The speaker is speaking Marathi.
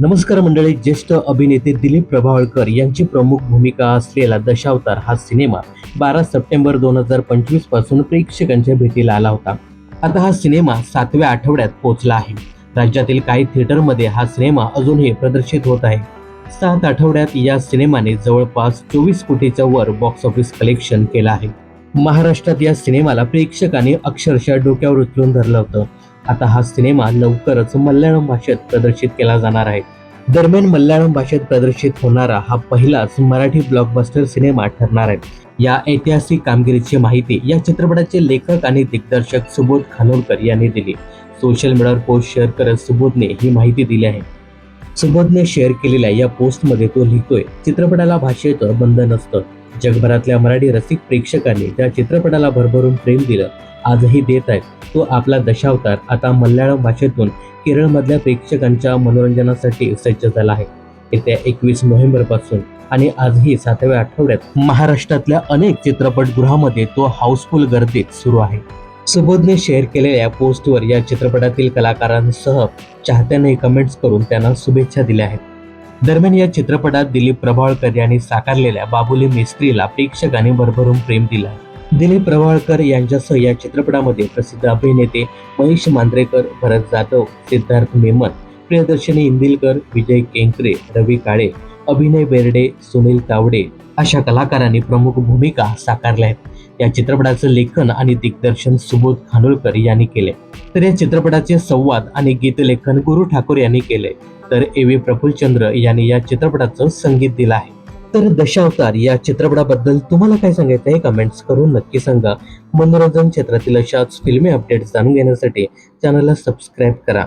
नमस्कार मंडळी ज्येष्ठ अभिनेते दिलीप प्रभावळकर यांची प्रमुख भूमिका असलेला दशावतार हा सिनेमा बारा सप्टेंबर दोन हजार पंचवीसपासून प्रेक्षकांच्या भेटीला आला होता. आता हा सिनेमा सातव्या आठवड्यात पोहोचला आहे. राज्यातील काही थिएटरमध्ये हा सिनेमा अजूनही प्रदर्शित होत आहे. सात आठवड्यात या सिनेमाने जवळपास चोवीस कोटीच्या वर बॉक्स ऑफिस कलेक्शन केलं आहे. महाराष्ट्रात या सिनेमाला प्रेक्षकांनी अक्षरशः डोक्यावर उचलून धरलं होतं. आता हा सिनेमा लवकरच मल्याळम भाषेत प्रदर्शित केला जाणार आहे. दरम्यान मल्याळम भाषेत प्रदर्शित होणारा हा पहिलाच मराठी ब्लॉकबस्टर सिनेमा ठरणार आहे. या ऐतिहासिक कामगिरीची माहिती या चित्रपटाचे लेखक आणि दिग्दर्शक सुबोध खानोलकर यांनी दिली. सोशल मीडियावर पोस्ट शेअर करत सुबोधने ही माहिती दिली आहे. सुबोधने शेअर केलेल्या या पोस्टमध्ये तो लिहितोय चित्रपटाला भाषेचं बंधन असतं जगभरातल्या मराठी रसिक प्रेक्षकांनी त्या चित्रपटाला भरभरून प्रेम दिलं. आजही देत आहेत. तो आपला दशावतार. आता मल्याळम भाषेतून केरळमधल्या प्रेक्षकांच्या मनोरंजनासाठी सज्ज झाला आहे. येत्या एकवीस नोव्हेंबरपासून आणि आजही सातव्या आठवड्यात महाराष्ट्रातल्या अनेक चित्रपटगृहामध्ये तो हाऊसफुल गर्दीत सुरू आहे. सुबोधने शेअर केलेल्या पोस्टवर या चित्रपटातील कलाकारांसह चाहत्यांनी कमेंट्स करून त्यांना शुभेच्छा दिल्या आहेत. दरम्यान या चित्रपटात दिलीप प्रभावळकर यांनी साकारलेल्या बाबुली मिस्त्रीला प्रेक्षकांनी भरभरून प्रेम दिला. आहे दिलीप प्रभावळकर यांच्यासह या चित्रपटामध्ये प्रसिद्ध अभिनेते महेश मांद्रेकर भरत जाधव सिद्धार्थ मेमन प्रियदर्शनी इंदिलकर विजय केंकरे रवी काळे अभिनय बेर्डे सुनील तावडे अशा कलाकारांनी प्रमुख भूमिका साकारल्या आहेत. या चित्रपटाचं लेखन आणि दिग्दर्शन सुबोध खानोलकर यांनी केले. तर या चित्रपटाचे संवाद आणि गीतलेखन गुरु ठाकूर यांनी केले. तर ए व्ही प्रफुल्लचंद्र यांनी या चित्रपटाचं संगीत दिलं आहे. तर दशावतार या चित्रपटाबद्दल तुम्हाला काय सांगायचं आहे? कमेंट्स करून नक्की सांगा. मनोरंजन क्षेत्रातील अशाच फिल्मी अपडेट्स जाणून घेण्यासाठी चॅनलला सबस्क्राईब करा.